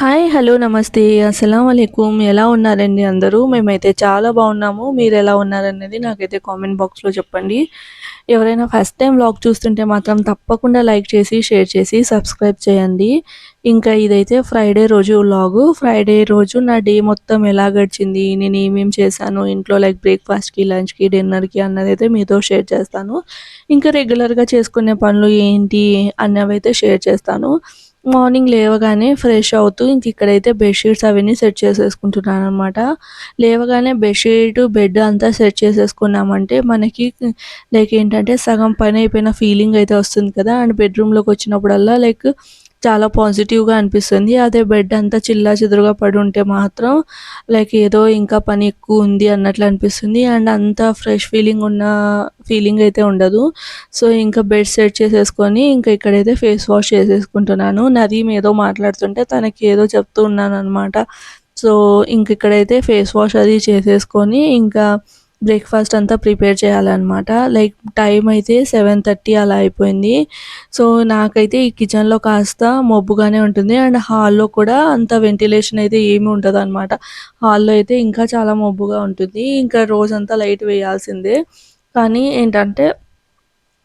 Hi hello నమస్తే. అస్సలం అయికుం ఎలా ఉన్నారండి అందరూ? మేమైతే చాలా బాగున్నాము. మీరు ఎలా ఉన్నారనేది నాకైతే కామెంట్ బాక్స్లో చెప్పండి. ఎవరైనా ఫస్ట్ టైం వ్లాగ్ చూస్తుంటే మాత్రం తప్పకుండా లైక్ చేసి షేర్ చేసి సబ్స్క్రైబ్ చేయండి. ఇంకా ఇదైతే ఫ్రైడే రోజు వ్లాగు. ఫ్రైడే రోజు నా డే మొత్తం ఎలా గడిచింది నేను ఏమేమి చేశాను ఇంట్లో లైక్ బ్రేక్ఫాస్ట్కి లంచ్కి డిన్నర్కి అన్నది అయితే మీతో షేర్ చేస్తాను. ఇంకా రెగ్యులర్గా చేసుకునే పనులు ఏంటి అన్నవి అయితే షేర్ చేస్తాను. మార్నింగ్ లేవగానే ఫ్రెష్ అవుతూ ఇంక ఇక్కడైతే బెడ్షీట్స్ అవన్నీ సెట్ చేసేసుకుంటున్నాను అనమాట లేవగానే బెడ్షీట్ బెడ్ అంతా సెట్ చేసేసుకున్నామంటే మనకి లైక్ ఏంటంటే సగం పని అయిపోయిన ఫీలింగ్ అయితే వస్తుంది కదా. అండ్ బెడ్రూమ్లోకి వచ్చినప్పుడల్లా లైక్ చాలా పాజిటివ్గా అనిపిస్తుంది. అదే బెడ్ అంతా చిల్లా చెదురుగా పడి ఉంటే మాత్రం లైక్ ఏదో ఇంకా పని ఎక్కువ ఉంది అన్నట్లు అనిపిస్తుంది. అండ్ అంత ఫ్రెష్ ఫీలింగ్ ఉన్న ఫీలింగ్ అయితే ఉండదు. సో ఇంకా బెడ్ సెట్ చేసేసుకొని ఇంకా ఇక్కడైతే ఫేస్ వాష్ చేసేసుకుంటున్నాను. నదీం ఏదో మాట్లాడుతుంటే తనకి ఏదో చెప్తూ ఉన్నాను అనమాట సో ఇంక ఇక్కడైతే ఫేస్ వాష్ అది చేసేసుకొని ఇంకా బ్రేక్ఫాస్ట్ అంతా ప్రిపేర్ చేయాలన్నమాట. లైక్ టైం అయితే సెవెన్ థర్టీ అలా అయిపోయింది. సో నాకైతే ఈ కిచెన్లో కాస్త మబ్బుగానే ఉంటుంది. అండ్ హాల్లో కూడా అంత వెంటిలేషన్ అయితే ఏమి ఉండదు అనమాట హాల్లో అయితే ఇంకా చాలా మబ్బుగా ఉంటుంది. ఇంకా రోజంతా లైట్ వేయాల్సిందే. కానీ ఏంటంటే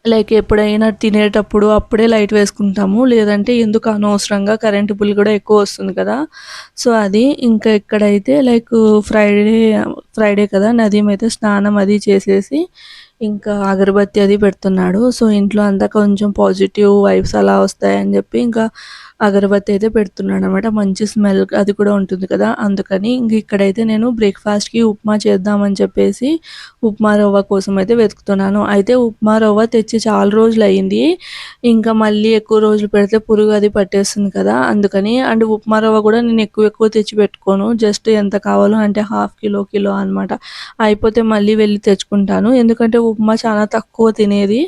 లైక్ ఎప్పుడైనా తినేటప్పుడు అప్పుడే లైట్ వేసుకుంటాము. లేదంటే ఎందుకు అనవసరంగా కరెంటు బిల్ కూడా ఎక్కువ వస్తుంది కదా. సో అది ఇంకా ఇక్కడైతే లైక్ ఫ్రైడే ఫ్రైడే కదా నదీం అయితే స్నానం అది చేసేసి ఇంకా అగరబత్తి అది పెడుతున్నాడు. సో ఇంట్లో అంతా కొంచెం పాజిటివ్ వైబ్స్ అలా వస్తాయని చెప్పి ఇంకా అగరబత్తి అయితే పెడుతున్నాడు అనమాట మంచి స్మెల్ అది కూడా ఉంటుంది కదా. అందుకని ఇంక ఇక్కడైతే నేను బ్రేక్ఫాస్ట్కి ఉప్మా చేద్దామని చెప్పేసి ఉప్మా రవ్వ కోసం అయితే వెతుకుతున్నాను. అయితే ఉప్మా రవ్వ తెచ్చి చాలా రోజులు అయ్యింది ఇంకా మళ్ళీ ఎక్కువ రోజులు పెడితే పురుగు అది పట్టేస్తుంది కదా. అందుకని అండ్ ఉప్మా రవ్వ కూడా నేను ఎక్కువ ఎక్కువ తెచ్చి పెట్టుకోను. జస్ట్ ఎంత కావాలో అంటే హాఫ్ కిలో కిలో అనమాట. అయిపోతే మళ్ళీ వెళ్ళి తెచ్చుకుంటాను. ఎందుకంటే ఉప్మా చాలా తక్కువ తినేది.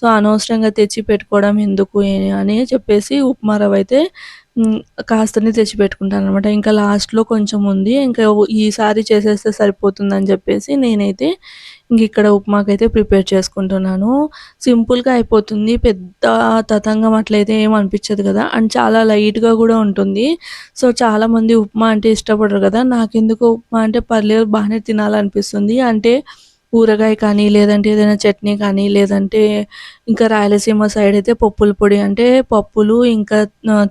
సో అనవసరంగా తెచ్చి పెట్టుకోవడం ఎందుకు అని చెప్పేసి ఉప్మా రవ్వ అయితే కాస్తని తెచ్చి పెట్టుకుంటాను అనమాట ఇంకా లాస్ట్లో కొంచెం ఉంది. ఇంకా ఈసారి చేసేస్తే సరిపోతుందని చెప్పేసి నేనైతే ఇంక ఇక్కడ ఉప్మాకైతే ప్రిపేర్ చేసుకుంటున్నాను. సింపుల్గా అయిపోతుంది. పెద్ద తతంగం అట్లయితే ఏం అనిపించదు కదా. అండ్ చాలా లైట్గా కూడా ఉంటుంది. సో చాలామంది ఉప్మా అంటే ఇష్టపడరు కదా. నాకెందుకు ఉప్మా అంటే పర్లేదు బాగానే తినాలనిపిస్తుంది. అంటే ఊరగాయ కానీ లేదంటే ఏదైనా చట్నీ కానీ లేదంటే ఇంకా రాయలసీమ సైడ్ అయితే పప్పుల పొడి అంటే పప్పులు ఇంకా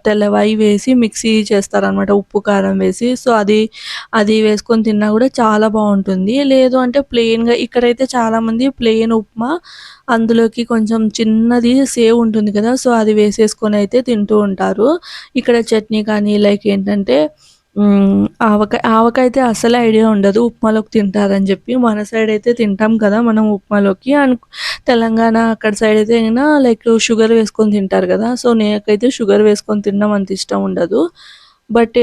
తెల్లవాయి వేసి మిక్సీ చేస్తారనమాట ఉప్పు కారం వేసి. సో అది అది వేసుకొని తిన్నా కూడా చాలా బాగుంటుంది. లేదు అంటే ప్లెయిన్గా ఇక్కడైతే చాలామంది ప్లెయిన్ ఉప్మా అందులోకి కొంచెం చిన్నది సేవ్ ఉంటుంది కదా. సో అది వేసేసుకొని అయితే తింటూ ఉంటారు. ఇక్కడ చట్నీ కానీ లైక్ ఏంటంటే ఆవకాయ ఆవకాయ అయితే అసలు ఐడియా ఉండదు. ఉప్మాలోకి తింటారని చెప్పి మన సైడ్ అయితే తింటాం కదా మనం ఉప్మాలోకి. అండ్ తెలంగాణ అక్కడ సైడ్ అయితే అయినా లైక్ షుగర్ వేసుకొని తింటారు కదా. సో నేకైతే షుగర్ వేసుకొని తినడం అంత ఇష్టం ఉండదు. బట్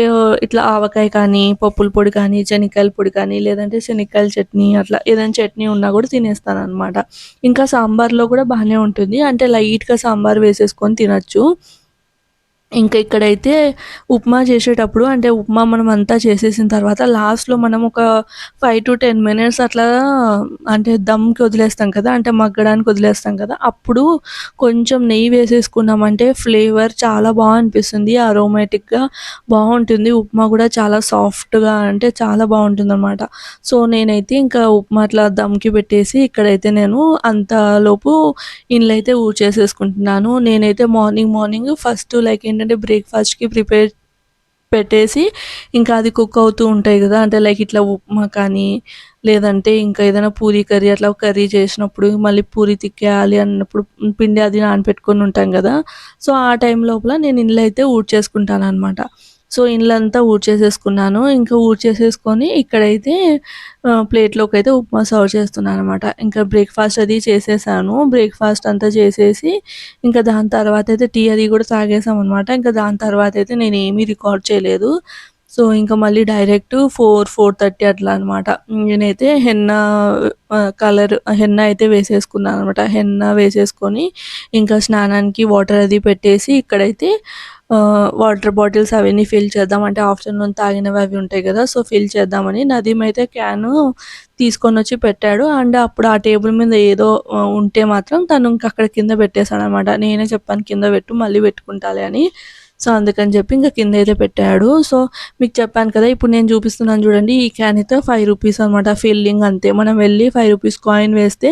ఇట్లా ఆవకాయ కానీ పప్పుల పొడి కానీ శనక్కాయల పొడి కానీ లేదంటే శనక్కాయల చట్నీ అట్లా ఏదైనా చట్నీ ఉన్నా కూడా తినేస్తాను అనమాట ఇంకా సాంబార్లో కూడా బాగానే ఉంటుంది. అంటే లైట్గా సాంబార్ వేసేసుకొని తినచ్చు. ఇంకా ఇక్కడైతే ఉప్మా చేసేటప్పుడు అంటే ఉప్మా మనం అంతా చేసేసిన తర్వాత లాస్ట్లో మనం ఒక ఫైవ్ టు టెన్ మినిట్స్ అట్లా అంటే దమ్కి వదిలేస్తాం కదా అంటే మగ్గడానికి వదిలేస్తాం కదా అప్పుడు కొంచెం నెయ్యి వేసేసుకున్నామంటే ఫ్లేవర్ చాలా బాగా అనిపిస్తుంది అరోమేటిక్గా బాగుంటుంది ఉప్మా కూడా చాలా సాఫ్ట్గా అంటే చాలా బాగుంటుంది అనమాట సో నేనైతే ఇంకా ఉప్మా అట్లా దమ్కి పెట్టేసి ఇక్కడైతే నేను అంతలోపు ఇండ్లు అయితే ఊడ్చేసేసుకుంటున్నాను. నేనైతే మార్నింగ్ మార్నింగ్ ఫస్ట్ లైక్ ఏంటంటే ఏంటంటే బ్రేక్ఫాస్ట్కి ప్రిపేర్ పెట్టేసి ఇంకా అది కుక్ అవుతూ ఉంటాయి కదా. అంటే లైక్ ఇట్లా ఉప్మా కానీ లేదంటే ఇంకా ఏదైనా పూరి కర్రీ అట్లా కర్రీ చేసినప్పుడు మళ్ళీ పూరి తిక్కేయాలి అన్నప్పుడు పిండి అది నానపెట్టుకొని ఉంటాం కదా. సో ఆ టైం లోపల నేను ఇంట్లో అయితే ఊడ్చేసుకుంటాను అనమాట సో ఇండ్లంతా ఊడ్చేసేసుకున్నాను. ఇంకా ఊడ్చేసేసుకొని ఇక్కడైతే ప్లేట్లోకి అయితే ఉప్మా సర్వ్ చేస్తున్నాను అనమాట ఇంకా బ్రేక్ఫాస్ట్ అది చేసేసాను. బ్రేక్ఫాస్ట్ అంతా చేసేసి ఇంకా దాని తర్వాత అయితే టీ అది కూడా తాగేసాం అనమాట ఇంకా దాని తర్వాత అయితే నేను ఏమీ రికార్డ్ చేయలేదు. సో ఇంకా మళ్ళీ డైరెక్ట్ ఫోర్ ఫోర్ థర్టీ అట్లా అనమాట నేనైతే హెన్న కలర్ హెన్న అయితే వేసేసుకున్నాను అనమాట హెన్న వేసేసుకొని ఇంకా స్నానానికి వాటర్ అది పెట్టేసి ఇక్కడైతే వాటర్ బాటిల్స్ అవన్నీ ఫిల్ చేద్దాం. అంటే ఆఫ్టర్నూన్ తాగినవి అవి ఉంటాయి కదా సో ఫిల్ చేద్దామని నదీం అయితే క్యాను తీసుకొని వచ్చి పెట్టాడు. అండ్ అప్పుడు ఆ టేబుల్ మీద ఏదో ఉంటే మాత్రం తను ఇంకా అక్కడ కింద పెట్టేశాడు అనమాట నేనే చెప్పాను కింద పెట్టు మళ్ళీ పెట్టుకుంటాలి అని. సో అందుకని చెప్పి ఇంకా కింద అయితే పెట్టాడు. సో మీకు చెప్పాను కదా ఇప్పుడు నేను చూపిస్తున్నాను చూడండి ఈ క్యాన్ అయితే ఫైవ్ రూపీస్ అనమాట. ఫిల్లింగ్ అంతే. మనం వెళ్ళి ఫైవ్ రూపీస్ కాయిన్ వేస్తే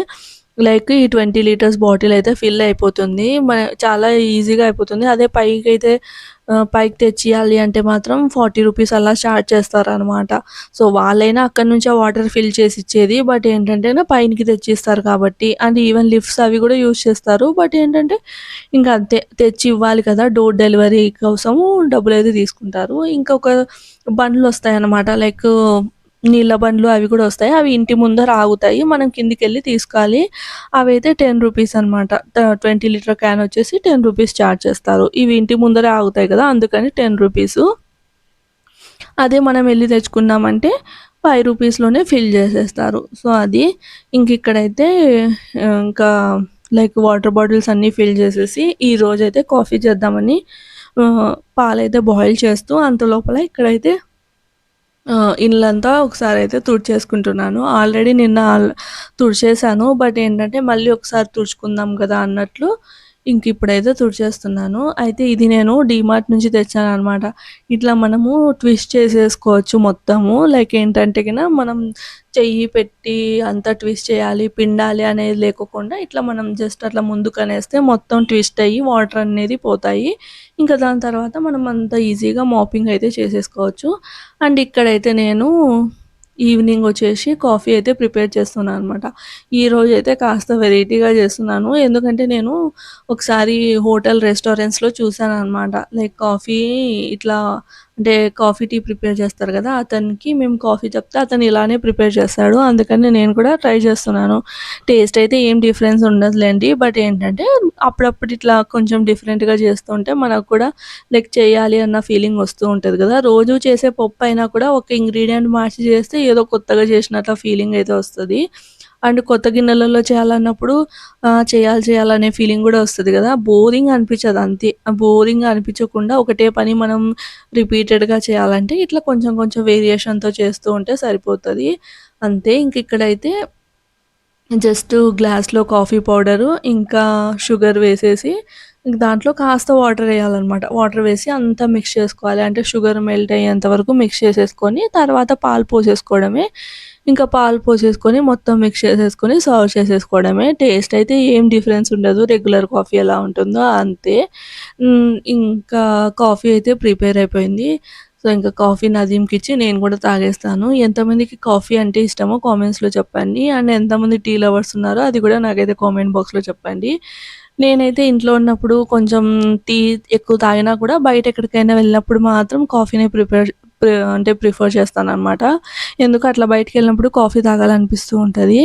లైక్ ఈ ట్వంటీ లీటర్స్ బాటిల్ అయితే ఫిల్ అయిపోతుంది. మన చాలా ఈజీగా అయిపోతుంది. అదే పైకి అయితే పైకి తెచ్చియాలి అంటే మాత్రం ఫార్టీ రూపీస్ అలా స్టార్ట్ చేస్తారనమాట సో వాళ్ళైనా అక్కడ నుంచే వాటర్ ఫిల్ చేసి ఇచ్చేది. బట్ ఏంటంటే పైనకి తెచ్చిస్తారు కాబట్టి. అండ్ ఈవెన్ లిఫ్ట్స్ అవి కూడా యూజ్ చేస్తారు. బట్ ఏంటంటే ఇంకా అంతే తెచ్చి ఇవ్వాలి కదా డోర్ డెలివరీ కోసము డబ్బులు అయితే తీసుకుంటారు ఇంకొక బండ్లు వస్తాయన్నమాట. లైక్ నీళ్ళ బండ్లు అవి కూడా వస్తాయి. అవి ఇంటి ముందర ఆగుతాయి. మనం కిందికి వెళ్ళి తీసుకోవాలి. అవి అయితే టెన్ రూపీస్ అనమాట ట్వంటీ లీటర్ క్యాన్ వచ్చేసి టెన్ రూపీస్ ఛార్జ్ చేస్తారు. ఇవి ఇంటి ముందరే ఆగుతాయి కదా అందుకని టెన్ రూపీస్. అదే మనం వెళ్ళి తెచ్చుకున్నామంటే ఫైవ్ రూపీస్లోనే ఫిల్ చేసేస్తారు. సో అది ఇంక ఇక్కడైతే ఇంకా లైక్ వాటర్ బాటిల్స్ అన్నీ ఫిల్ చేసేసి ఈ రోజైతే కాఫీ చేద్దామని పాలైతే బాయిల్ చేస్తూ అంత లోపల ఇక్కడైతే ఇల్లంతా ఒకసారి అయితే తుడిచేసుకుంటున్నాను. ఆల్రెడీ నిన్న తుడిచేశాను. తుడిచేసాను బట్ ఏంటంటే మళ్ళీ ఒకసారి తుడుచుకుందాం కదా అన్నట్లు ఇంక ఇప్పుడైతే తుడిచేస్తున్నాను. అయితే ఇది నేను డీమార్ట్ నుంచి తెచ్చాను అనమాట ఇట్లా మనము ట్విస్ట్ చేసేసుకోవచ్చు మొత్తము. లైక్ ఏంటంటే కన్నా మనం చెయ్యి పెట్టి అంతా ట్విస్ట్ చేయాలి పిండాలి అనేది లేకోకుండా ఇట్లా మనం జస్ట్ అట్లా ముందుకు అనేస్తే మొత్తం ట్విస్ట్ అయ్యి వాటర్ అనేది పోతాయి. ఇంకా దాని తర్వాత మనం అంత ఈజీగా మాపింగ్ అయితే చేసేసుకోవచ్చు. అండ్ ఇక్కడైతే నేను ఈవినింగ్ వచ్చేసి కాఫీ అయితే ప్రిపేర్ చేస్తున్నాను అనమాట ఈ రోజు అయితే కాస్త వెరైటీగా చేస్తున్నాను. ఎందుకంటే నేను ఒకసారి హోటల్ రెస్టారెంట్స్లో చూసాను అనమాట లైక్ కాఫీ ఇట్లా అంటే కాఫీ టీ ప్రిపేర్ చేస్తారు కదా అతనికి మేము కాఫీ చెప్తే అతను ఇలానే ప్రిపేర్ చేస్తాడు. అందుకని నేను కూడా ట్రై చేస్తున్నాను. టేస్ట్ అయితే ఏం డిఫరెన్స్ ఉండదులేండి. బట్ ఏంటంటే అప్పుడప్పుడు ఇట్లా కొంచెం డిఫరెంట్గా చేస్తుంటే మనకు కూడా లైక్ చేయాలి అన్న ఫీలింగ్ వస్తూ ఉంటుంది కదా. రోజు చేసే పప్పు అయినా కూడా ఒక ఇంగ్రీడియంట్ మార్చి చేస్తే ఏదో కొత్తగా చేసినట్ల ఫీలింగ్ అయితే వస్తుంది. అండ్ కొత్త గిన్నెలలో చేయాలన్నప్పుడు చేయాలి చేయాలనే ఫీలింగ్ కూడా వస్తుంది కదా. బోరింగ్ అనిపించదు అంతే. బోరింగ్ అనిపించకుండా ఒకటే పని మనం రిపీటెడ్గా చేయాలంటే ఇట్లా కొంచెం కొంచెం వేరియేషన్తో చేస్తూ ఉంటే సరిపోతుంది. అంతే ఇంక ఇక్కడైతే జస్ట్ గ్లాస్లో కాఫీ పౌడరు ఇంకా షుగర్ వేసేసి ఇంక దాంట్లో కాస్త వాటర్ వేయాలన్నమాట. వాటర్ వేసి అంతా మిక్స్ చేసుకోవాలి. అంటే షుగర్ మెల్ట్ అయ్యేంత వరకు మిక్స్ చేసేసుకొని తర్వాత పాలు పోసేసుకోవడమే. ఇంకా పాలు పోసేసుకొని మొత్తం మిక్స్ చేసేసుకొని సర్వ్ చేసేసుకోవడమే. టేస్ట్ అయితే ఏం డిఫరెన్స్ ఉండదు. రెగ్యులర్ కాఫీ ఎలా ఉంటుందో అంతే. ఇంకా కాఫీ అయితే ప్రిపేర్ అయిపోయింది. సో ఇంకా కాఫీ నదీంకి ఇచ్చి నేను కూడా తాగేస్తాను. ఎంతమందికి కాఫీ అంటే ఇష్టమో కామెంట్స్లో చెప్పండి. అండ్ ఎంతమంది టీ లవర్స్ ఉన్నారో అది కూడా నాకైతే కామెంట్ బాక్స్లో చెప్పండి. నేనైతే ఇంట్లో ఉన్నప్పుడు కొంచెం టీ ఎక్కువ తాగినా కూడా బయట ఎక్కడికైనా వెళ్ళినప్పుడు మాత్రం కాఫీనే ప్రిపేర్ అంటే ప్రిఫర్ చేస్తాను అనమాట ఎందుకు అట్లా బయటికి వెళ్ళినప్పుడు కాఫీ తాగాలనిపిస్తూ ఉంటుంది.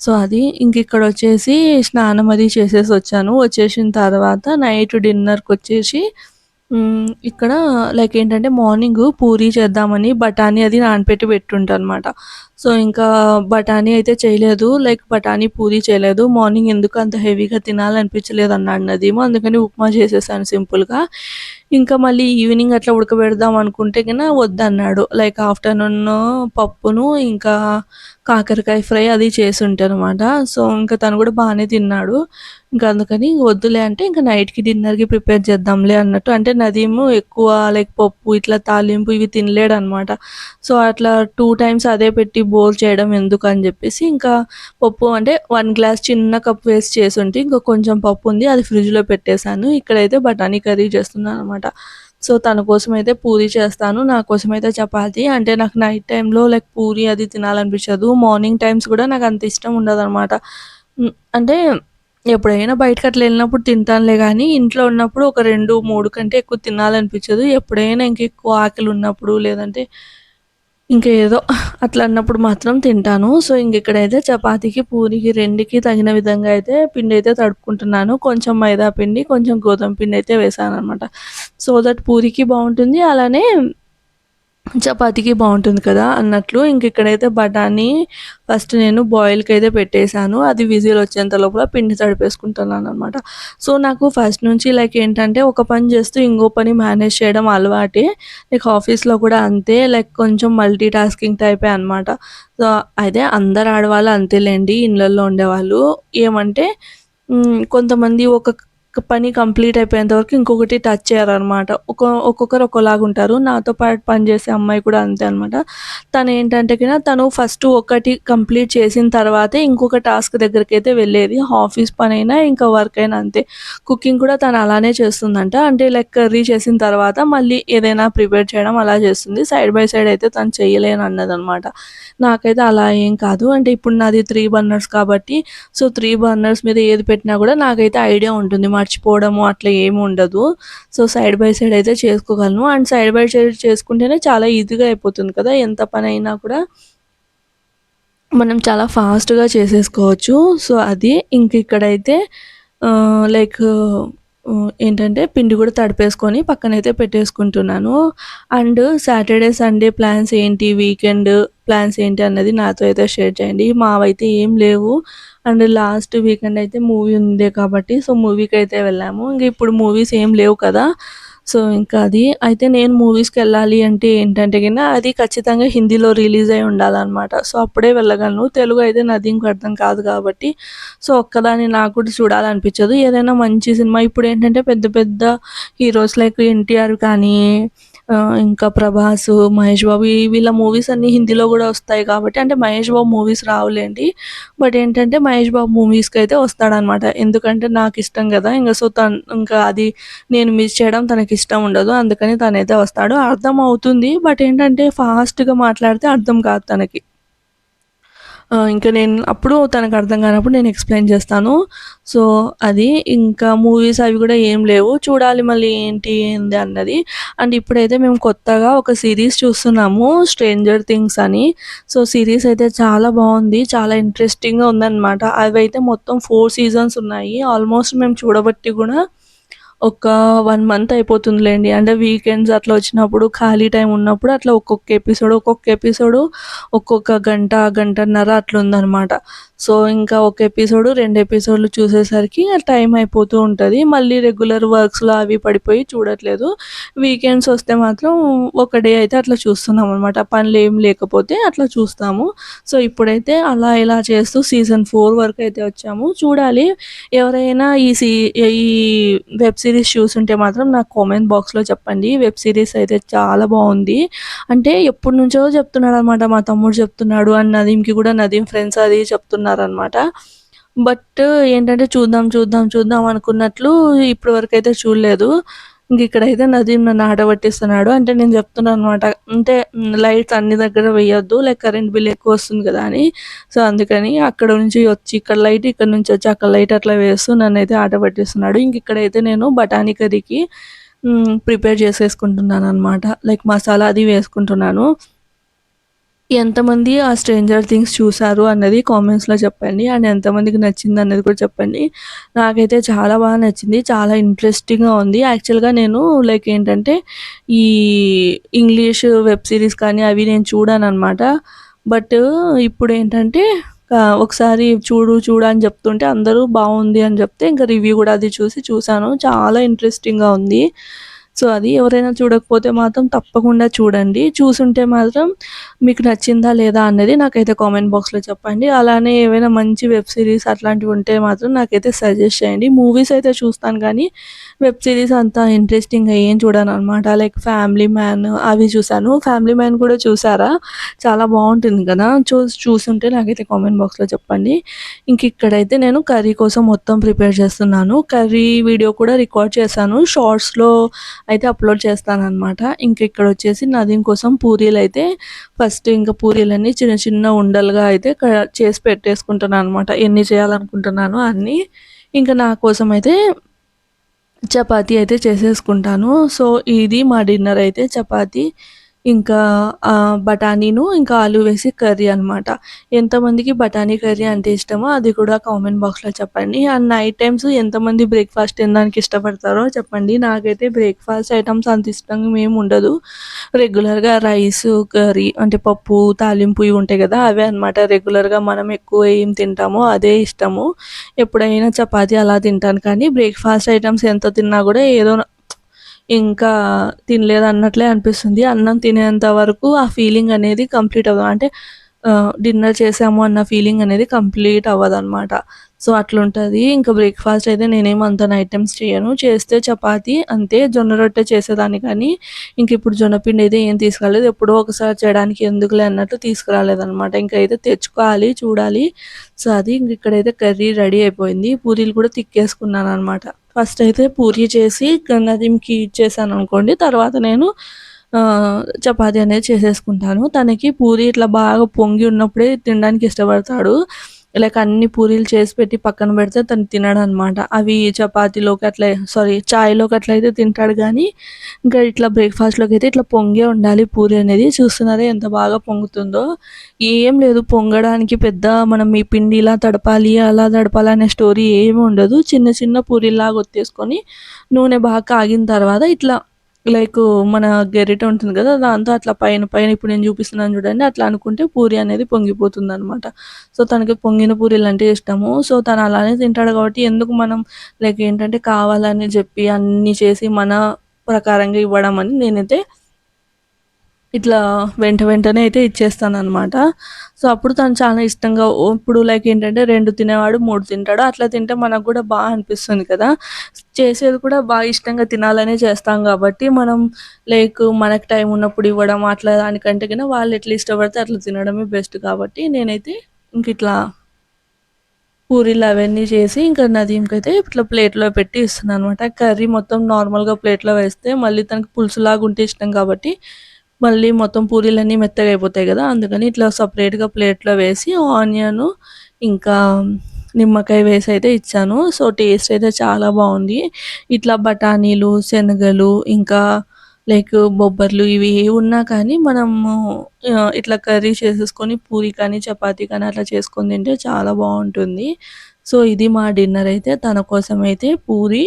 సో అది ఇంక ఇక్కడ వచ్చేసి స్నానం అది చేసేసి వచ్చాను. వచ్చేసిన తర్వాత నైట్ డిన్నర్కి వచ్చేసి ఇక్కడ లైక్ ఏంటంటే మార్నింగ్ పూరీ చేద్దామని బఠానీ అది నానపెట్టి పెట్టుంటా అనమాట సో ఇంకా బఠానీ అయితే చేయలేదు. లైక్ బఠానీ పూరీ చేయలేదు. మార్నింగ్ ఎందుకు అంత హెవీగా తినాలనిపించలేదు అన్నాడు నదీమో. అందుకని ఉప్మా చేసేసాను సింపుల్గా. ఇంకా మళ్ళీ ఈవినింగ్ అట్లా ఉడకబెడదాం అనుకుంటే కన్నా వద్దన్నాడు. లైక్ ఆఫ్టర్నూన్ పప్పును ఇంకా కాకరకాయ ఫ్రై అది చేసి అనమాట సో ఇంకా తను కూడా బాగానే తిన్నాడు. ఇంకా అందుకని వద్దులే అంటే ఇంకా నైట్కి డిన్నర్కి ప్రిపేర్ చేద్దాంలే అన్నట్టు. అంటే నదీము ఎక్కువ లైక్ పప్పు ఇట్లా తాలింపు ఇవి తినలేడు అనమాట సో అట్లా టూ టైమ్స్ అదే పెట్టి బోర్ చేయడం ఎందుకు అని చెప్పేసి ఇంకా పప్పు అంటే వన్ గ్లాస్ చిన్న కప్ వేసి చేసి ఉంటే ఇంకా కొంచెం పప్పు ఉంది అది ఫ్రిడ్జ్లో పెట్టేశాను. ఇక్కడైతే బఠానీ కర్రీ చేస్తున్నాను అనమాట సో తన కోసం అయితే పూరి చేస్తాను నా కోసం అయితే చపాతి. అంటే నాకు నైట్ టైంలో లైక్ పూరి అది తినాలనిపించదు. మార్నింగ్ టైమ్స్ కూడా నాకు అంత ఇష్టం ఉండదు అనమాట అంటే ఎప్పుడైనా బయటకు అట్లా వెళ్ళినప్పుడు తింటానులే కానీ ఇంట్లో ఉన్నప్పుడు ఒక రెండు మూడు కంటే ఎక్కువ తినాలనిపించదు. ఎప్పుడైనా ఇంక ఎక్కువ ఆకలి ఉన్నప్పుడు లేదంటే ఇంకా ఏదో అట్లా అన్నప్పుడు మాత్రం తింటాను. సో ఇంక ఇక్కడైతే చపాతీకి పూరికి రెండుకి తగిన విధంగా అయితే పిండి అయితే తడుపుకుంటున్నాను. కొంచెం మైదా పిండి కొంచెం గోధుమ పిండి అయితే వేసాను అనమాట సో దట్ పూరికి బాగుంటుంది. అలానే చపాతీకి బాగుంటుంది కదా అన్నట్లు ఇంక ఇక్కడైతే బఠానీ ఫస్ట్ నేను బాయిల్కి అయితే పెట్టేశాను. అది విజిల్ వచ్చేంత లోపల పిండి తడిపేసుకుంటున్నాను అనమాట సో నాకు ఫస్ట్ నుంచి లైక్ ఏంటంటే ఒక పని చేస్తూ ఇంకో పని మేనేజ్ చేయడం అలవాటే. లైక్ ఆఫీస్లో కూడా అంతే. లైక్ కొంచెం మల్టీ టాస్కింగ్ టైపే అనమాట సో అయితే అందరు ఆడవాళ్ళు అంతేలేండి ఇళ్ళల్లో ఉండేవాళ్ళు. ఏమంటే కొంతమంది ఒక పని కంప్లీట్ అయిపోయేంత వరకు ఇంకొకటి టచ్ చేయరనమాట ఒక ఒక్కొక్కరు ఒకలాగా ఉంటారు నాతో పాటు పనిచేసే అమ్మాయి కూడా అంతే అనమాట తను ఏంటంటే కినా తను ఫస్ట్ ఒకటి కంప్లీట్ చేసిన తర్వాతే ఇంకొక టాస్క్ దగ్గరికి అయితే వెళ్ళేది. ఆఫీస్ పని అయినా ఇంకా వర్క్ అయినా అంతే. కుకింగ్ కూడా తను అలానే చేస్తుందంట. అంటే లైక్ కర్రీ చేసిన తర్వాత మళ్ళీ ఏదైనా ప్రిపేర్ చేయడం అలా చేస్తుంది. సైడ్ బై సైడ్ అయితే తను చేయలేను అన్నదనమాట నాకైతే అలా ఏం కాదు. అంటే ఇప్పుడు నాది త్రీ బర్నర్స్ కాబట్టి సో త్రీ బర్నర్స్ మీద ఏది పెట్టినా కూడా నాకైతే ఐడియా ఉంటుంది. మర్చిపోవడము అట్లా ఏమి ఉండదు. సో సైడ్ బై సైడ్ అయితే చేసుకోగలను. అండ్ సైడ్ బై సైడ్ చేసుకుంటేనే చాలా ఈజీగా అయిపోతుంది కదా. ఎంత పని అయినా కూడా మనం చాలా ఫాస్ట్గా చేసేసుకోవచ్చు. సో అది ఇంక ఇక్కడైతే లైక్ ఏంటంటే పిండి కూడా తడిపేసుకొని పక్కనైతే పెట్టేసుకుంటున్నాను. అండ్ సాటర్డే సండే ప్లాన్స్ ఏంటి? వీకెండ్ ప్లాన్స్ ఏంటి? అన్నది నాతో అయితే షేర్ చేయండి. మావైతే ఏం లేవు. అండ్ లాస్ట్ వీకెండ్ అయితే మూవీ ఉందే కాబట్టి సో మూవీకి అయితే వెళ్ళాము. ఇంక ఇప్పుడు మూవీస్ ఏం లేవు కదా సో ఇంకా అది. అయితే నేను మూవీస్కి వెళ్ళాలి అంటే ఏంటంటే కన్నా అది ఖచ్చితంగా హిందీలో రిలీజ్ అయి ఉండాలన్నమాట. సో అప్పుడే వెళ్ళగలను. తెలుగు అయితే నది ఇంకో అర్థం కాదు కాబట్టి సో ఒక్కదాన్ని నాకు కూడా చూడాలనిపించదు. ఏదైనా మంచి సినిమా ఇప్పుడు ఏంటంటే పెద్ద పెద్ద హీరోస్ లైక్ ఎన్టీఆర్ కానీ ఇంకా ప్రభాస్ మహేష్ బాబు వీళ్ళ మూవీస్ అన్నీ హిందీలో కూడా వస్తాయి కాబట్టి అంటే మహేష్ బాబు మూవీస్ రావులేండి. బట్ ఏంటంటే మహేష్ బాబు మూవీస్కి అయితే వస్తాడనమాట ఎందుకంటే నాకు ఇష్టం కదా. ఇంకా సో తను ఇంకా అది నేను మిస్ చేయడం తనకి ఇష్టం ఉండదు. అందుకని తనైతే వస్తాడు. అర్థం అవుతుంది బట్ ఏంటంటే ఫాస్ట్గా మాట్లాడితే అర్థం కాదు తనకి. ఇంకా నేను అప్పుడు తనకు అర్థం కానప్పుడు నేను ఎక్స్ప్లెయిన్ చేస్తాను. సో అది ఇంకా మూవీస్ అవి కూడా ఏం లేవు. చూడాలి మళ్ళీ ఏంటి ఏంది అన్నది. అండ్ ఇప్పుడైతే మేము కొత్తగా ఒక సిరీస్ చూస్తున్నాము స్ట్రేంజర్ థింగ్స్ అని. సో సిరీస్ అయితే చాలా బాగుంది. చాలా ఇంట్రెస్టింగ్గా ఉందన్నమాట. అవి అయితే మొత్తం ఫోర్ సీజన్స్ ఉన్నాయి. ఆల్మోస్ట్ మేము చూడబట్టి కూడా ఒక వన్ మంత్ అయిపోతుందిలేండి. అంటే వీకెండ్స్ అట్లా వచ్చినప్పుడు ఖాళీ టైం ఉన్నప్పుడు అట్లా ఒక్కొక్క ఎపిసోడ్ ఒక్కొక్క ఎపిసోడ్ ఒక్కొక్క గంట గంటన్నర అట్లా ఉందనమాట సో ఇంకా ఒక ఎపిసోడ్ రెండు ఎపిసోడ్లు చూసేసరికి టైం అయిపోతూ ఉంటుంది. మళ్ళీ రెగ్యులర్ వర్క్స్లో అవి పడిపోయి చూడట్లేదు. వీకెండ్స్ వస్తే మాత్రం ఒక డే అయితే అట్లా చూస్తున్నాం అనమాట పనులు ఏం లేకపోతే అట్లా చూస్తాము. సో ఇప్పుడైతే అలా ఇలా చేస్తూ సీజన్ ఫోర్ వరకు అయితే వచ్చాము. చూడాలి ఎవరైనా ఈ సీ ఈ వెబ్ సిరీస్ చూసుంటే మాత్రం నాకు కామెంట్ బాక్స్లో చెప్పండి. వెబ్ సిరీస్ అయితే చాలా బాగుంది. అంటే ఎప్పటి నుంచో చెప్తున్నాడు అనమాట మా తమ్ముడు చెప్తున్నాడు అండ్ నదీంకి కూడా నదీం ఫ్రెండ్స్ అది చెప్తున్నారనమాట. బట్ ఏంటంటే చూద్దాం చూద్దాం చూద్దాం అనుకున్నట్లు ఇప్పటి వరకు అయితే చూడలేదు. ఇంక ఇక్కడైతే నదీం నన్ను ఆట పట్టిస్తున్నాడు. అంటే నేను చెప్తున్నాను అనమాట అంటే లైట్స్ అన్ని దగ్గర వేయొద్దు లైక్ కరెంట్ బిల్ ఎక్కువ వస్తుంది కదా అని. సో అందుకని అక్కడ నుంచి వచ్చి ఇక్కడ లైట్ ఇక్కడ నుంచి వచ్చి అక్కడ లైట్ అట్లా వేస్తూ నన్ను అయితే ఆట పట్టిస్తున్నాడు. ఇంక ఇక్కడైతే నేను బఠానీ కర్రీకి ప్రిపేర్ చేసేసుకుంటున్నాను అనమాట లైక్ మసాలా అది వేసుకుంటున్నాను. ఎంతమంది ఆ స్ట్రేంజర్ థింగ్స్ చూసారు అన్నది కామెంట్స్లో చెప్పండి. అండ్ ఎంతమందికి నచ్చింది అన్నది కూడా చెప్పండి. నాకైతే చాలా బాగా నచ్చింది. చాలా ఇంట్రెస్టింగ్గా ఉంది. యాక్చువల్గా నేను లైక్ ఏంటంటే ఈ ఇంగ్లీష్ వెబ్ సిరీస్ కానీ అవి నేను చూడాను అనమాట బట్ ఇప్పుడు ఏంటంటే ఒకసారి చూడు చూడు అని చెప్తుంటే అందరూ బాగుంది అని చెప్తే ఇంకా రివ్యూ కూడా అది చూసి చూశాను చాలా ఇంట్రెస్టింగ్గా ఉంది. సో అది ఎవరైనా చూడకపోతే మాత్రం తప్పకుండా చూడండి. చూసుంటే మాత్రం మీకు నచ్చిందా లేదా అన్నది నాకైతే కామెంట్ బాక్స్లో చెప్పండి. అలానే ఏవైనా మంచి వెబ్ సిరీస్ అట్లాంటివి ఉంటే మాత్రం నాకైతే సజెస్ట్ చేయండి. మూవీస్ అయితే చూస్తాను కానీ వెబ్ సిరీస్ అంత ఇంట్రెస్టింగ్గా ఏం చూడను అనమాట లైక్ ఫ్యామిలీ మ్యాన్ అవి చూశాను. ఫ్యామిలీ మ్యాన్ కూడా చూసారా? చాలా బాగుంటుంది కదా. చూ చూసుంటే నాకైతే కామెంట్ బాక్స్లో చెప్పండి. ఇంక ఇక్కడైతే నేను కర్రీ కోసం మొత్తం ప్రిపేర్ చేస్తున్నాను. కర్రీ వీడియో కూడా రికార్డ్ చేశాను. షార్ట్స్లో అయితే అప్లోడ్ చేస్తాను అనమాట ఇంక ఇక్కడ వచ్చేసి నదీం కోసం పూరీలు అయితే ఫస్ట్ ఇంకా పూరీలన్నీ చిన్న చిన్న ఉండలుగా అయితే చేసి పెట్టేసుకుంటున్నాను అనమాట ఎన్ని చేయాలనుకుంటున్నాను అన్నీ. ఇంకా నా కోసం అయితే చపాతీ అయితే చేసేసుకుంటాను. సో ఇది మా డిన్నర్ అయితే చపాతీ. ఇంకా బఠానీను ఇంకా ఆలు వేసి కర్రీ అనమాట ఎంతమందికి బఠానీ కర్రీ అంటే ఇష్టమో అది కూడా కామెంట్ బాక్స్లో చెప్పండి. అండ్ నైట్ టైమ్స్ ఎంతమంది బ్రేక్ఫాస్ట్ తినడానికి ఇష్టపడతారో చెప్పండి. నాకైతే బ్రేక్ఫాస్ట్ ఐటమ్స్ అంత ఇష్టంగా మేము ఉండదు. రెగ్యులర్గా రైస్ కర్రీ అంటే పప్పు తాలింపు ఇవి ఉంటాయి కదా అవే అనమాట రెగ్యులర్గా మనం ఎక్కువ ఏం తింటామో అదే ఇష్టము. ఎప్పుడైనా చపాతీ అలా తింటాను. కానీ బ్రేక్ఫాస్ట్ ఐటమ్స్ ఎంత తిన్నా కూడా ఏదో ఇంకా తినలేదు అన్నట్లే అనిపిస్తుంది అన్నం తినేంత వరకు ఆ ఫీలింగ్ అనేది కంప్లీట్ అవ్వదు అంటే డిన్నర్ చేసాము అన్న ఫీలింగ్ అనేది కంప్లీట్ అవ్వదు అనమాట సో, అట్లుంటుంది ఇంకా బ్రేక్‌ఫాస్ట్ అయితే నేనేం అంత ఐటమ్స్ చేయను. చేస్తే చపాతి అంతే. జొన్న రొట్టె చేసేదాన్ని కానీ, ఇంక ఇప్పుడు జొన్న పిండి అయితే ఏం తీసుకురాలేదు. ఎప్పుడో ఒకసారి చేయడానికి ఎందుకులే అన్నట్టు తీసుకురాలేదనమాట. అయితే తెచ్చుకోవాలి, చూడాలి. సో, అది ఇంక ఇక్కడైతే కర్రీ రెడీ అయిపోయింది. పూరీలు కూడా తిక్కేసుకున్నాను అనమాట ఫస్ట్ అయితే పూరి చేసి నదింకి ఇచ్చేసాను అనుకోండి తర్వాత నేను చపాతి చపాతీ అనేది చేసేసుకుంటాను. తనకి పూరి ఇట్లా బాగా పొంగి ఉన్నప్పుడే తినడానికి ఇష్టపడతాడు. లైక్ అన్ని పూరీలు చేసి పెట్టి పక్కన పెడితే తను తినడనమాట. అవి చపాతీలోకి అట్లా సారీ చాయ్‌లోకి అట్లా అయితే తింటాడు కానీ ఇంకా ఇట్లా బ్రేక్‌ఫాస్ట్‌లోకి అయితే ఇట్లా పొంగే ఉండాలి పూరి అనేది. చూస్తున్నారా ఎంత బాగా పొంగుతుందో. ఏం లేదు పొంగడానికి పెద్ద మనం ఈ పిండి ఇలా తడపాలి, అలా తడపాలి అనే స్టోరీ ఏమి ఉండదు. చిన్న చిన్న పూరిలాగా ఒత్తేసుకొని నూనె బాగా కాగిన తర్వాత ఇట్లా లైక్ మన గెరిట ఉంటుంది కదా! దాంతో అట్లా పైన పైన ఇప్పుడు నేను చూపిస్తున్నాను చూడండి. అట్లా అనుకుంటే పూరి అనేది పొంగిపోతుందనమాట. సో, తనకి పొంగిన పూరీలంటే ఇష్టము. సో, తను అలానే తింటాడు కాబట్టి ఎందుకు మనం లైక్ ఏంటంటే కావాలని చెప్పి అన్నీ చేసి మన ప్రకారంగా ఇవ్వడం అని నేనైతే ఇట్లా వెంట వెంటనే అయితే ఇచ్చేస్తాననమాట. సో, అప్పుడు తను చాలా ఇష్టంగా ఇప్పుడు లైక్ ఏంటంటే రెండు తినేవాడు మూడు తింటాడు. అట్లా తింటే మనకు కూడా బాగా అనిపిస్తుంది కదా! చేసేది కూడా బాగా ఇష్టంగా తినాలనే చేస్తాం కాబట్టి, మనం లైక్ మనకు టైం ఉన్నప్పుడు ఇవ్వడం అట్లా దానికంటే కన్నా వాళ్ళు ఎట్లా ఇష్టపడితే అట్లా తినడమే బెస్ట్ కాబట్టి నేనైతే ఇంక ఇట్లా పూరీలు అవన్నీ చేసి ఇంకా నదీమ్‌కైతే ఇట్లా ప్లేట్‌లో పెట్టి ఇస్తున్నాననమాట. కర్రీ మొత్తం నార్మల్‌గా ప్లేట్‌లో వేస్తే మళ్ళీ తనకి పులుసులాగా ఉంటే ఇష్టం కాబట్టి, మళ్ళీ మొత్తం పూరీలన్నీ మెత్తగా అయిపోతాయి కదా! అందుకని ఇట్లా సపరేట్గా ప్లేట్‌లో వేసి ఆనియను ఇంకా నిమ్మకాయ వేసి అయితే ఇచ్చాను. సో, టేస్ట్ అయితే చాలా బాగుంది ఇట్లా బఠానీలు, శనగలు ఇంకా లైక్ బొబ్బర్లు ఇవి ఉన్నా కానీ మనము ఇట్లా కర్రీ చేసేసుకొని పూరి కానీ, చపాతీ కానీ అట్లా చేసుకొని తింటే చాలా బాగుంటుంది సో, ఇది మా డిన్నర్ అయితే. తన కోసం అయితే పూరి,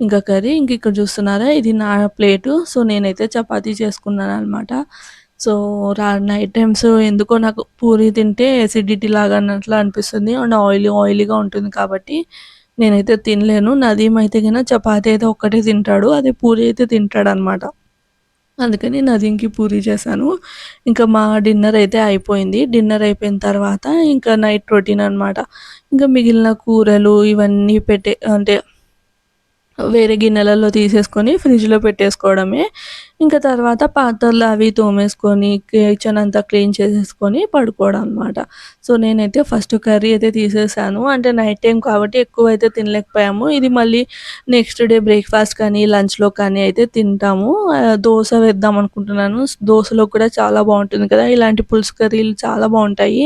ఇంకా కర్రీ. ఇంక ఇక్కడ చూస్తున్నారా ఇది నా ప్లేటు. సో, నేనైతే చపాతీ చేసుకున్నాను అనమాట సో, రా నైట్ టైమ్స్ ఎందుకో నాకు పూరి తింటే ఎసిడిటీ లాగా అన్నట్లు అనిపిస్తుంది. అండ్ ఆయిలీ ఆయిలీగా ఉంటుంది కాబట్టి నేనైతే తినలేను. నదీం అయితే కన్నా చపాతీ అయితే ఒక్కటే తింటాడు. అదే పూరి అయితే తింటాడనమాట. అందుకని నదీంకి పూరి చేశాను. ఇంకా మా డిన్నర్ అయితే అయిపోయింది. డిన్నర్ అయిపోయిన తర్వాత ఇంకా నైట్ రొటీన్ అనమాట. ఇంకా మిగిలిన కూరలు ఇవన్నీ పెట్టే అంటే వేరే గిన్నెలలో తీసేసుకొని ఫ్రిడ్జ్‌లో పెట్టేసుకోవడమే. ఇంకా తర్వాత పాత్రలు అవి తోమేసుకొని, కిచెన్ అంతా క్లీన్ చేసేసుకొని పడుకోవడం అనమాట. సో, నేనైతే ఫస్ట్ కర్రీ అయితే తీసేసాను. అంటే నైట్ టైం కాబట్టి ఎక్కువ అయితే తినలేకపోయాము. ఇది మళ్ళీ నెక్స్ట్ డే బ్రేక్‌ఫాస్ట్ కానీ, లంచ్‌లో కానీ అయితే తింటాము. దోశ వేద్దాం అనుకుంటున్నాను. దోశలో కూడా చాలా బాగుంటుంది కదా! ఇలాంటి పులుసు కర్రీలు చాలా బాగుంటాయి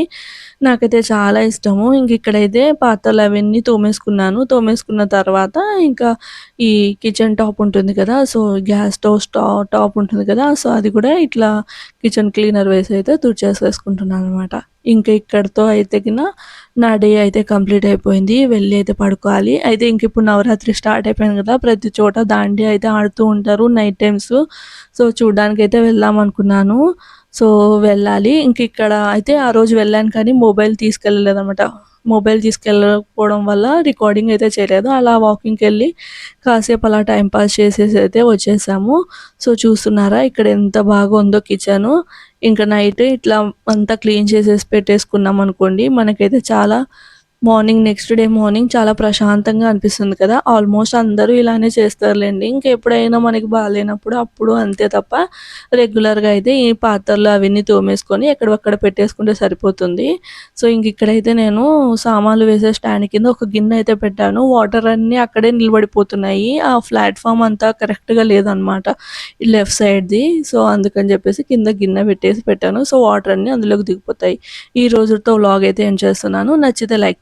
నాకైతే చాలా ఇష్టము. ఇంక ఇక్కడైతే పాత్రలు అవన్నీ తోమేసుకున్నాను. తోమేసుకున్న తర్వాత ఇంకా ఈ కిచెన్ టాప్ ఉంటుంది కదా! సో, గ్యాస్ స్టవ్ స్టా టాప్ ఉంటుంది కదా! సో, అది కూడా ఇట్లా కిచెన్ క్లీనర్ వేసి అయితే తుడిచేసేసుకుంటున్నాననమాట. ఇంకా ఇక్కడతో అయితే గిన నా డే అయితే కంప్లీట్ అయిపోయింది. వెళ్ళి అయితే పడుకోవాలి. అయితే ఇంక ఇప్పుడు నవరాత్రి స్టార్ట్ అయిపోయింది కదా! ప్రతి చోట దాండి అయితే ఆడుతూ ఉంటారు నైట్ టైమ్స్. సో, చూడ్డానికైతే వెళ్దామనుకున్నాను. సో, వెళ్ళాలి. ఇంక ఇక్కడ అయితే ఆ రోజు వెళ్ళాను కానీ మొబైల్ తీసుకెళ్ళలేదన్నమాట మొబైల్ తీసుకెళ్ళకపోవడం వల్ల రికార్డింగ్ అయితే చేయలేదు. అలా వాకింగ్కి వెళ్ళి కాసేపు అలా టైంపాస్ పాస్ చేసేసి అయితే వచ్చేసాము. సో, చూస్తున్నారా ఇక్కడ ఎంత బాగా ఉందో కిచెను. ఇంకా నైట్ ఇట్లా అంతా క్లీన్ చేసేసి పెట్టేసుకున్నామనుకోండి మనకైతే చాలా మార్నింగ్ నెక్స్ట్ డే మార్నింగ్ చాలా ప్రశాంతంగా అనిపిస్తుంది కదా! ఆల్మోస్ట్ అందరూ ఇలానే చేస్తారులెండి. ఇంకెప్పుడైనా మనకి బాగాలేనప్పుడు అప్పుడు అంతే తప్ప రెగ్యులర్‌గా అయితే ఈ పాత్రలు అవన్నీ తోమేసుకొని ఎక్కడివక్కడ పెట్టేసుకుంటే సరిపోతుంది. సో, ఇంక ఇక్కడైతే నేను సామాన్లు వేసే స్టాండ్ కింద ఒక గిన్నె అయితే పెట్టాను. వాటర్ అన్నీ అక్కడే నిలబడిపోతున్నాయి. ఆ ప్లాట్ఫామ్ అంతా కరెక్ట్‌గా లేదనమాట. లెఫ్ట్ సైడ్‌ది. సో, అందుకని చెప్పేసి కింద గిన్నె పెట్టేసి పెట్టాను. సో, వాటర్ అన్నీ అందులోకి దిగిపోతాయి. ఈ రోజుతో వ్లాగ్ అయితే ఏం చేస్తున్నాను. నచ్చితే లైక్ చేయండి.